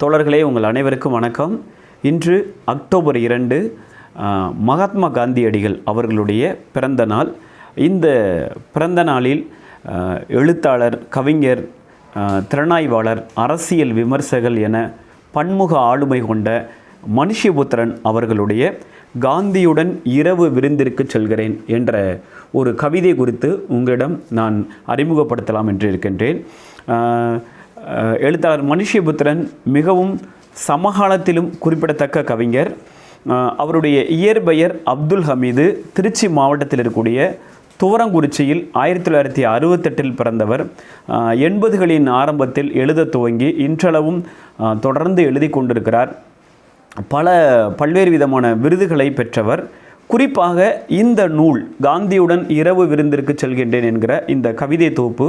தோழர்களே உங்கள் அனைவருக்கும் வணக்கம். இன்று அக்டோபர் இரண்டு மகாத்மா காந்தியடிகள் அவர்களுடைய பிறந்த நாள். இந்த பிறந்த நாளில் எழுத்தாளர் கவிஞர் திறனாய்வாளர் அரசியல் விமர்சகர் என பன்முக ஆளுமை கொண்ட மனுஷபுத்திரன் அவர்களுடைய காந்தியுடன் இரவு விருந்திற்கு செல்கிறேன் என்ற ஒரு கவிதை குறித்து உங்களிடம் நான் அறிமுகப்படுத்தலாம் என்று இருக்கின்றேன். எழுத்தாளர் மனுஷபுத்திரன் மிகவும் சமகாலத்திலும் குறிப்பிடத்தக்க கவிஞர். அவருடைய இயற்பெயர் அப்துல் ஹமீது. திருச்சி மாவட்டத்தில் இருக்கக்கூடிய துவரங்குறிச்சியில் ஆயிரத்தி தொள்ளாயிரத்தி அறுபத்தெட்டில் பிறந்தவர். எண்பதுகளின் ஆரம்பத்தில் எழுத துவங்கி இன்றளவும் தொடர்ந்து எழுதி கொண்டிருக்கிறார். பல பல்வேறு விதமான விருதுகளை பெற்றவர். குறிப்பாக இந்த நூல் காந்தியுடன் இரவு விருந்திற்கு செல்கின்றேன் என்கிற இந்த கவிதை தொகுப்பு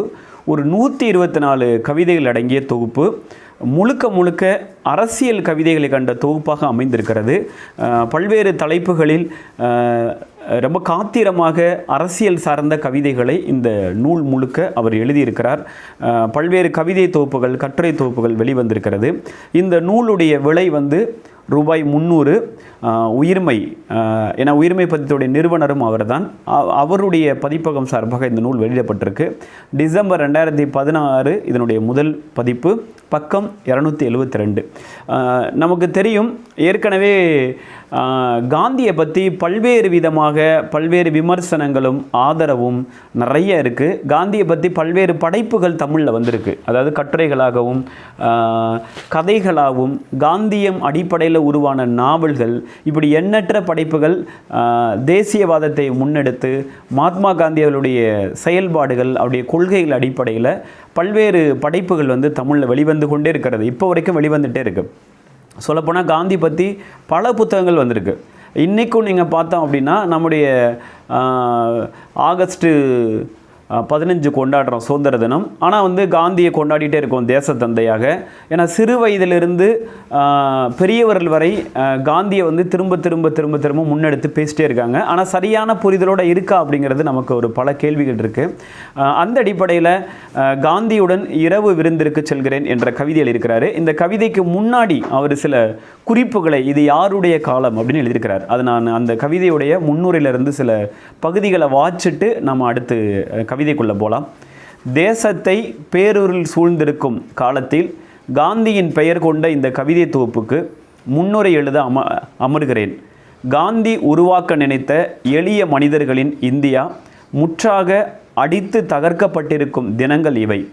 ஒரு நூற்றி இருபத்தி நாலு கவிதைகள் அடங்கிய தொகுப்பு முழுக்க முழுக்க அரசியல் கவிதைகளை கண்ட தொகுப்பாக அமைந்திருக்கிறது. பல்வேறு தலைப்புகளில் ரொம்ப காத்திரமாக அரசியல் சார்ந்த கவிதைகளை இந்த நூல் முழுக்க அவர் எழுதியிருக்கிறார். பல்வேறு கவிதை தொகுப்புகள் கட்டுரை தொகுப்புகள் வெளிவந்திருக்கிறது. இந்த நூலுடைய விலை வந்து ரூபாய் முந்நூறு உயிர்மை ஏன்னா உயிர்மை பதித்தோடைய நிறுவனரும் அவர்தான். அ- அவருடைய பதிப்பகம் சார்பாக இந்த நூல் வெளியிடப்பட்டிருக்கு. டிசம்பர் ரெண்டாயிரத்தி பதினாறு இதனுடைய முதல் பதிப்பு பக்கம் இரநூத்தி எழுபத்தி ரெண்டு. நமக்கு தெரியும் ஏற்கனவே காந்தியை பற்றி பல்வேறு விதமாக பல்வேறு விமர்சனங்களும் ஆதரவும் நிறைய இருக்குது காந்தியை பற்றி பல்வேறு படைப்புகள் தமிழில் வந்திருக்கு. அதாவது கட்டுரைகளாகவும் கதைகளாகவும் காந்தியம் அடிப்படையில் உருவான நாவல்கள் இப்படி எண்ணற்ற படைப்புகள் தேசியவாதத்தை முன்னெடுத்து மகாத்மா காந்தி அவருடைய செயல்பாடுகள் அவருடைய கொள்கைகள் அடிப்படையில் பல்வேறு படைப்புகள் வந்து தமிழில் வெளிவந்து கொண்டே இருக்கிறது. இப்போ வரைக்கும் வெளிவந்துட்டே இருக்குது சொல்லப்போனால் காந்தி பற்றி பல புத்தகங்கள் வந்திருக்கு. இன்றைக்கும் நீங்கள் பார்த்தோம் அப்படின்னா நம்முடைய ஆகஸ்ட்டு பதினஞ்சு கொண்டாடுறோம் சுதந்திர தினம். ஆனால் வந்து காந்தியை கொண்டாடிட்டே இருக்கோம் தேச தந்தையாக ஏன்னா சிறு வயதிலிருந்து பெரியவர்கள் வரை காந்தியை வந்து திரும்ப திரும்ப திரும்ப திரும்ப முன்னெடுத்து பேசிட்டே இருக்காங்க. ஆனால் சரியான புரிதலோடு இருக்கா அப்படிங்கிறது நமக்கு ஒரு பல கேள்விகள் இருக்குது அந்த அடிப்படையில் காந்தியுடன் இரவு விருந்திற்கு செல்கிறேன் என்ற கவிதையில் இருக்கிறாரு. இந்த கவிதைக்கு முன்னாடி அவர் சில குறிப்புகளை இது யாருடைய காலம் அப்படின்னு எழுதியிருக்கிறார். அது நான் அந்த கவிதையுடைய முன்னுரையிலிருந்து சில பகுதிகளை வாச்சிட்டு நம்ம அடுத்து கவிதைக்குள்ளே போகலாம் தேசத்தை பேரூரில் சூழ்ந்திருக்கும் காலத்தில் காந்தியின் பெயர் கொண்ட இந்த கவிதை தொகுப்புக்கு முன்னுரை எழுத அம அமர்கிறேன். காந்தி உருவாக்க நினைத்த எளிய மனிதர்களின் இந்தியா முற்றாக அடித்து தகர்க்கப்பட்டிருக்கும் தினங்கள் இவை.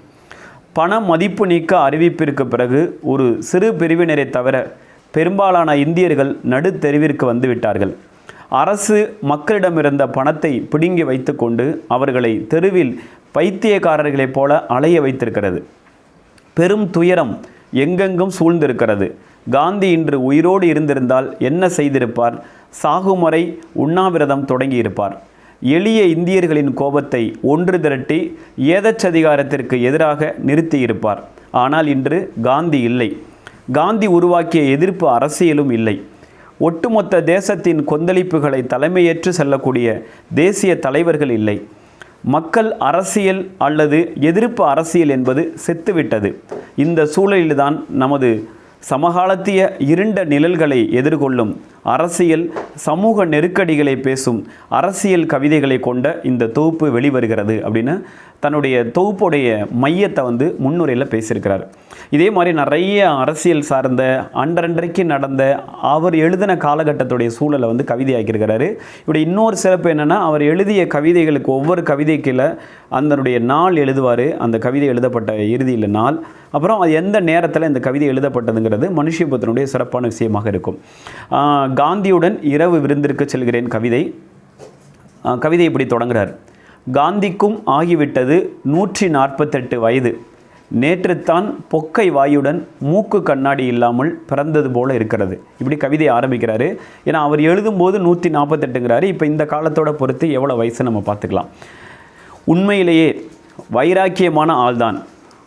பண மதிப்பு நீக்க அறிவிப்பிற்கு பிறகு ஒரு சிறு பிரிவினரை தவிர பெரும்பாலான இந்தியர்கள் நடுத்தெருவிற்கு வந்துவிட்டார்கள். அரசு மக்களிடமிருந்த பணத்தை பிடுங்கி வைத்துக்கொண்டு அவர்களை தெருவில் பைத்தியக்காரர்களைப் போல அலைய வைத்திருக்கிறது. பெரும் துயரம் எங்கெங்கும் சூழ்ந்திருக்கிறது. காந்தி இன்று உயிரோடு இருந்திருந்தால் என்ன செய்திருப்பார்? சாகும் வரை உண்ணாவிரதம் தொடங்கியிருப்பார். எளிய இந்தியர்களின் கோபத்தை ஒன்று திரட்டி ஏதச்சதிகாரத்திற்கு எதிராக நிறுத்தியிருப்பார். ஆனால் இன்று காந்தி இல்லை. காந்தி உருவாக்கிய எதிர்ப்பு அரசியலும் இல்லை. ஒட்டுமொத்த தேசத்தின் கொந்தளிப்புகளை தலைமையேற்று செல்லக்கூடிய தேசிய தலைவர்கள் இல்லை. மக்கள் அரசியல் அல்லது எதிர்ப்பு அரசியல் என்பது செத்துவிட்டது. இந்த சூழலில்தான் நமது சமகாலத்திய இருண்ட நிழல்களை எதிர்கொள்ளும் அரசியல் சமூக நெருக்கடிகளை பேசும் அரசியல் கவிதைகளை கொண்ட இந்த தொகுப்பு வெளிவருகிறது அப்படின்னு தன்னுடைய தொகுப்புடைய மையத்தை வந்து முன்னுரையில் பேசியிருக்கிறார். இதே மாதிரி நிறைய அரசியல் சார்ந்த அன்றன்றைக்கு நடந்த அவர் எழுதின காலகட்டத்துடைய சூழலை வந்து கவிதையாக்கியிருக்கிறாரு. இப்படி இன்னொரு சிறப்பு என்னென்னா அவர் எழுதிய கவிதைகளுக்கு ஒவ்வொரு கவிதைக்குள்ள அதனுடைய நாள் எழுதுவார் அந்த கவிதை எழுதப்பட்ட இறுதியில் நாள். அப்புறம் அது எந்த நேரத்தில் இந்த கவிதை எழுதப்பட்டதுங்கிறது மனுஷபுத்தனுடைய சிறப்பான விஷயமாக இருக்கும். காந்தியுடன் இரவு விருந்திற்கு செல்கிறேன் கவிதை. கவிதை இப்படி தொடங்குறார். காந்திக்கும் ஆகிவிட்டது நூற்றி நாற்பத்தெட்டு வயது. நேற்றுத்தான் பொக்கை வாயுடன் மூக்கு கண்ணாடி இல்லாமல் பிறந்தது போல இருக்கிறது. இப்படி கவிதை ஆரம்பிக்கிறாரு. ஏன்னா அவர் எழுதும்போது நூற்றி நாற்பத்தெட்டுங்கிறாரு. இப்போ இந்த காலத்தோட பொறுத்து எவ்வளோ வயசு நம்ம பார்த்துக்கலாம். உண்மையிலேயே வைராக்கியமான ஆள்தான்.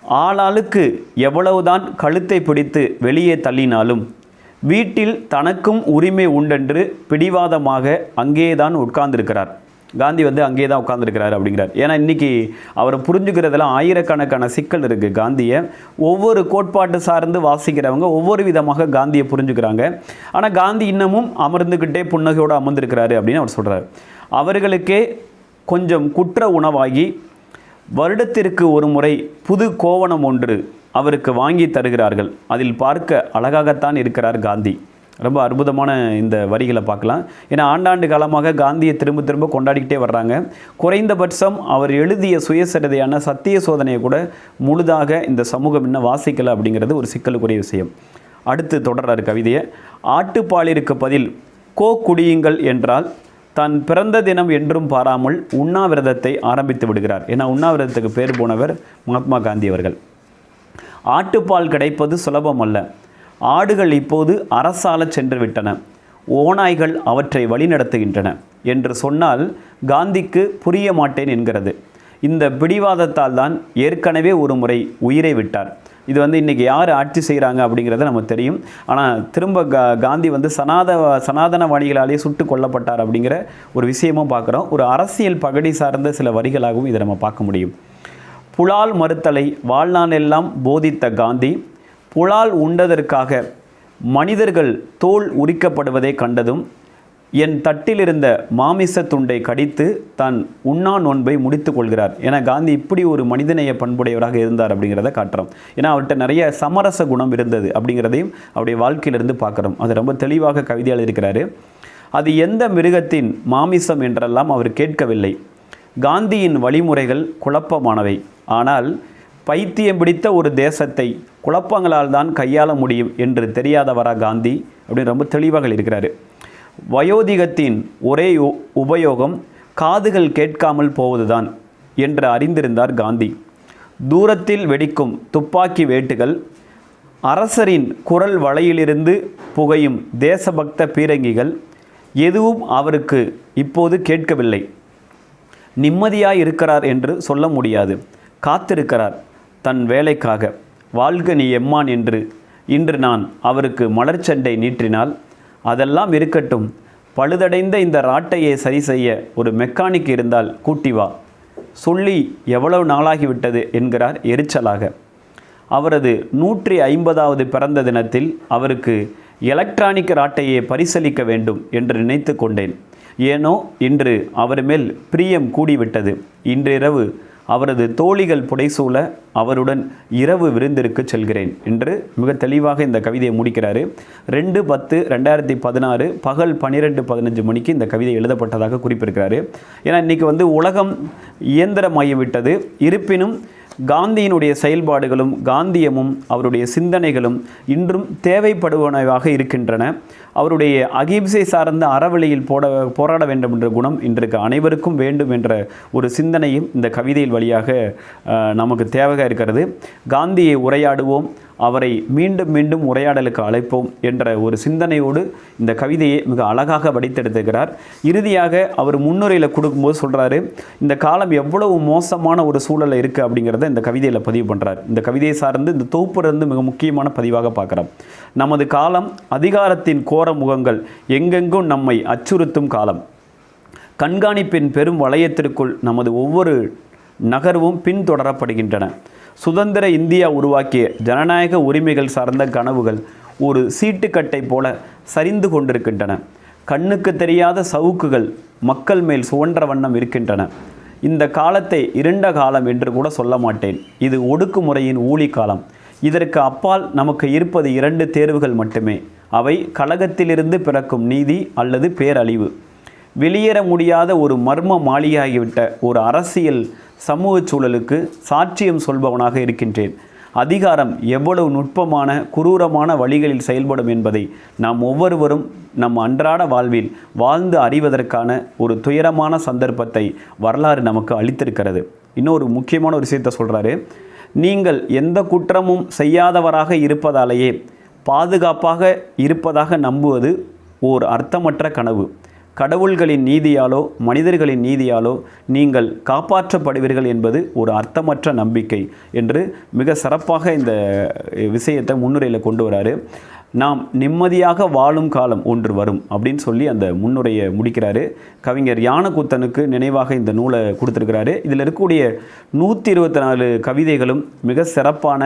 ஆளாளுக்கு எவ்வளவுதான் கழுத்தை பிடித்து வெளியே தள்ளினாலும் வீட்டில் தனக்கும் உரிமை உண்டென்று பிடிவாதமாக அங்கேதான் உட்கார்ந்திருக்கிறார். காந்தி வந்து அங்கேயே தான் உட்காந்துருக்கிறாரு அப்படிங்கிறார். ஏன்னா இன்றைக்கி அவர் புரிஞ்சுக்கிறதெல்லாம் ஆயிரக்கணக்கான சிக்கல் இருக்குது காந்தியை. ஒவ்வொரு கோட்பாட்டு சார்ந்து வாசிக்கிறவங்க ஒவ்வொரு விதமாக காந்தியை புரிஞ்சுக்கிறாங்க. ஆனால் காந்தி இன்னமும் அமர்ந்துக்கிட்டே புன்னகையோடு அமர்ந்திருக்கிறாரு அப்படின்னு அவர் சொல்கிறார் அவர்களுக்கே கொஞ்சம் குற்ற உணவாகி வருடத்திற்கு ஒரு முறை புது கோவணம் ஒன்று அவருக்கு வாங்கி தருகிறார்கள். அதில் பார்க்க அழகாகத்தான் இருக்கிறார் காந்தி. ரொம்ப அற்புதமான இந்த வரிகளை பார்க்கலாம். ஏன்னா ஆண்டாண்டு காலமாக காந்தியை திரும்ப திரும்ப கொண்டாடிக்கிட்டே வர்றாங்க. குறைந்தபட்சம் அவர் எழுதிய சுயசரிதையான சத்திய சோதனையை கூட முழுதாக இந்த சமூகம் இன்னும் வாசிக்கலை அப்படிங்கிறது ஒரு சிக்கலுக்குரிய விஷயம். அடுத்து தொடர்றார் கவிதையை. ஆட்டுப்பாலிற்கு பதில் கோ குடியுங்கள் என்றால் தன் பிறந்த தினம் என்றும் பாராமல் உண்ணாவிரதத்தை ஆரம்பித்து விடுகிறார். ஏன்னா உண்ணாவிரதத்துக்கு பேர் போனவர் மகாத்மா காந்தி அவர்கள். ஆட்டுப்பால் கிடைப்பது சுலபம் அல்ல ஆடுகள் இப்போது அரசால சென்று விட்டன ஓநாய்கள் அவற்றை வழிநடத்துகின்றன என்று சொன்னால் காந்திக்கு புரிய மாட்டேன் என்கிறது. இந்த பிடிவாதத்தால் தான் ஏற்கனவே ஒரு முறை உயிரை விட்டார். இது வந்து இன்றைக்கி யார் ஆட்சி செய்கிறாங்க அப்படிங்கிறது நமக்கு தெரியும். ஆனால் திரும்ப கா காந்தி வந்து சனாத சனாதனவாணிகளாலே சுட்டு கொல்லப்பட்டார் அப்படிங்கிற ஒரு விஷயமும் பார்க்குறோம். ஒரு அரசியல் பகடி சார்ந்த சில வரிகளாகவும் இதை நம்ம பார்க்க முடியும். புலால் மறுத்தலை வாழ்நாளெல்லாம் போதித்த காந்தி புலால் உண்டதற்காக மனிதர்கள் தோல் உரிக்கப்படுவதை கண்டதும் என் தட்டில் இருந்த மாமிச துண்டை கடித்து தான் உண்ணா நோன்பை முடித்து கொள்கிறார். ஏன்னா காந்தி இப்படி ஒரு மனிதநேய பண்புடையவராக இருந்தார் அப்படிங்கிறத காட்டுறோம். ஏன்னா அவர்கிட்ட நிறைய சமரச குணம் இருந்தது அப்படிங்கிறதையும் அவருடைய வாழ்க்கையிலிருந்து பார்க்குறோம். அது ரொம்ப தெளிவாக கவிதையால் இருக்கிறாரு. அது எந்த மிருகத்தின் மாமிசம் என்றெல்லாம் அவர் கேட்கவில்லை. காந்தியின் வழிமுறைகள் குழப்பமானவை. ஆனால் பைத்தியம் பிடித்த ஒரு தேசத்தை குழப்பங்களால் தான் கையாள முடியும் என்று தெரியாதவரா காந்தி அப்படின்னு ரொம்ப தெளிவாக இருக்கிறாரு வயோதிகத்தின் ஒரே உ- உபயோகம் காதுகள் கேட்காமல் போவதுதான் என்று அறிந்திருந்தார் காந்தி. தூரத்தில் வெடிக்கும் துப்பாக்கி வேட்டுகள் அரசரின் குரல் வலையிலிருந்து புகையும் தேசபக்த பீரங்கிகள் எதுவும் அவருக்கு இப்போது கேட்கவில்லை. நிம்மதியாக இருக்கிறார் என்று சொல்ல முடியாது. காத்திருக்கிறார். தன் வேலைக்காக வாழ்க நீ எம்மான் என்று இன்று நான் அவருக்கு மலர்ச்சண்டை நீட்டினால் அதெல்லாம் இருக்கட்டும். பழுதடைந்த இந்த ராட்டையை சரி செய்ய ஒரு மெக்கானிக் இருந்தால் கூட்டி வா. சொல்லி எவ்வளவு நாளாகிவிட்டது? என்கிறார் எரிச்சலாக. அவரது நூற்றி ஐம்பதாவது பிறந்த தினத்தில் அவருக்கு எலக்ட்ரானிக் ராட்டையை பரிசளிக்க வேண்டும் என்று நினைத்து கொண்டேன். ஏனோ இன்று அவர் மேல் பிரியம் கூடிவிட்டது. இன்றிரவு அவரது தோழிகள் புடைசூழ அவருடன் இரவு விருந்திற்கு செல்கிறேன் என்று மிக தெளிவாக இந்த கவிதையை முடிக்கிறாரு. ரெண்டு பத்து ரெண்டாயிரத்தி பதினாறு பகல் பன்னிரெண்டு பதினஞ்சு மணிக்கு இந்த கவிதை எழுதப்பட்டதாக குறிப்பிருக்கிறாரு. ஏன்னா இன்றைக்கி வந்து உலகம் இயந்திரமாகிவிட்டது. இருப்பினும் காந்தியினுடைய செயல்பாடுகளும் காந்தியமும் அவருடைய சிந்தனைகளும் இன்றும் தேவைப்படுவனவாக இருக்கின்றன. அவருடைய அகிம்சை சார்ந்த அறவழியில் போட போராட வேண்டும் என்ற குணம் இன்றைக்கு அனைவருக்கும் வேண்டும் என்ற ஒரு சிந்தனையும் இந்த கவிதையில் வழியாக அஹ், நமக்கு தேவையாக இருக்கிறது. காந்தியை உரையாடுவோம். அவரை மீண்டும் மீண்டும் உரையாடலுக்கு அழைப்போம் என்ற ஒரு சிந்தனையோடு இந்த கவிதையை மிக அழகாக வடித்தெடுத்துக்கிறார் இறுதியாக அவர் முன்னுரையில் கொடுக்கும்போது சொல்கிறாரு இந்த காலம் எவ்வளவு மோசமான ஒரு சூழலில் இருக்குது அப்படிங்கிறத இந்த கவிதையில் பதிவு பண்ணுறார் இந்த கவிதையை சார்ந்து இந்த தொகுப்பிலிருந்து மிக முக்கியமான பதிவாக பார்க்குறோம். நமது காலம் அதிகாரத்தின் கோர முகங்கள் எங்கெங்கும் நம்மை அச்சுறுத்தும் காலம். கண்காணிப்பின் பெரும் வளையத்திற்குள் நமது ஒவ்வொரு நகர்வும் பின்தொடரப்படுகின்றன. சுதந்திர இந்தியா உருவாக்கிய ஜனநாயக உரிமைகள் சார்ந்த கனவுகள் ஒரு சீட்டுக்கட்டை போல சரிந்து கொண்டிருக்கின்றன. கண்ணுக்கு தெரியாத சவுக்குகள் மக்கள் மேல் சுவன்ற வண்ணம் இருக்கின்றன. இந்த காலத்தை இருண்ட காலம் என்று கூட சொல்ல மாட்டேன். இது ஒடுக்குமுறையின் ஊழி காலம். இதற்கு அப்பால் நமக்கு இருப்பது இரண்டு தேர்வுகள் மட்டுமே. அவை கழகத்திலிருந்து பிறக்கும் நீதி அல்லது பேரழிவு. வெளியேற முடியாத ஒரு மர்ம மாளிகையாகிவிட்ட ஒரு அரசியல் சமூக சூழலுக்கு சாட்சியம் சொல்பவனாக இருக்கின்றேன். அதிகாரம் எவ்வளவு நுட்பமான குரூரமான வழிகளில் செயல்படும் என்பதை நாம் ஒவ்வொருவரும் நம் அன்றாட வாழ்வில் வாழ்ந்து அறிவதற்கான ஒரு துயரமான சந்தர்ப்பத்தை வரலாறு நமக்கு அளித்திருக்கிறது. இன்னொரு முக்கியமான ஒரு விஷயத்தை சொல்கிறாரு நீங்கள் எந்த குற்றமும் செய்யாதவராக இருப்பதாலேயே பாதுகாப்பாக இருப்பதாக நம்புவது ஓர் அர்த்தமற்ற கனவு. கடவுள்களின் நீதியாலோ மனிதர்களின் நீதியாலோ நீங்கள் காப்பாற்றப்படுவீர்கள் என்பது ஒரு அர்த்தமற்ற நம்பிக்கை என்று மிக சிறப்பாக இந்த விஷயத்தை முன்னுரையில் கொண்டு வராரு. நாம் நிம்மதியாக வாழும் காலம் ஒன்று வரும் அப்படின்னு சொல்லி அந்த முன்னுரையை முடிக்கிறாரு. கவிஞர் யானகுத்தனுக்கு நினைவாக இந்த நூலை கொடுத்துருக்கிறாரு. இதில் இருக்கக்கூடிய நூற்றி இருபத்தி நாலு கவிதைகளும் மிக சிறப்பான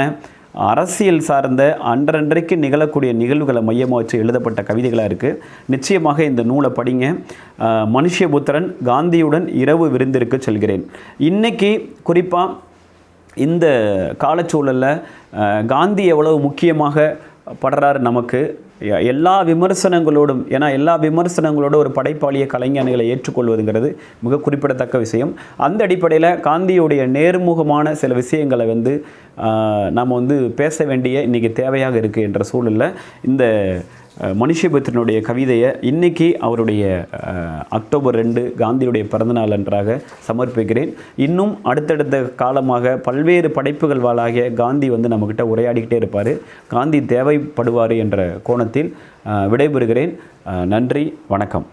அரசியல் சார்ந்த அன்றன்றைக்கு நிகழக்கூடிய நிகழ்வுகளை மையமாக வச்சு எழுதப்பட்ட கவிதைகளாக இருக்குது நிச்சயமாக இந்த நூலை படிங்க. மனுஷபுத்திரன் காந்தியுடன் இரவு விருந்திற்கு செல்கிறேன். இன்றைக்கி குறிப்பாக இந்த காலச்சூழலில் காந்தி எவ்வளவு முக்கியமாக படுறாரு நமக்கு. எல்லா விமர்சனங்களோடும் ஏன்னா எல்லா விமர்சனங்களோட ஒரு படைப்பாளிய கலைஞர்களை ஏற்றுக்கொள்வதுங்கிறது மிக குறிப்பிடத்தக்க விஷயம். அந்த அடிப்படையில் காந்தியுடைய நேர்முகமான சில விஷயங்களை வந்து நாம் வந்து பேச வேண்டிய இன்றைக்கி தேவையாக இருக்குது என்ற சூழலில் இந்த மனுஷபத்தினுடைய மனுஷபுத்திரனுடைய கவிதையை இன்னைக்கு அவருடைய அக்டோபர் ரெண்டு காந்தியுடைய பிறந்தநாள் அன்றாக சமர்ப்பிக்கிறேன். இன்னும் அடுத்தடுத்த காலமாக பல்வேறு படைப்புகள் வாழாகிய காந்தி வந்து நம்மக்கிட்ட உரையாடிக்கிட்டே இருப்பார். காந்தி தேவைப்படுவார் என்ற கோணத்தில் அஹ், விடைபெறுகிறேன். நன்றி வணக்கம்.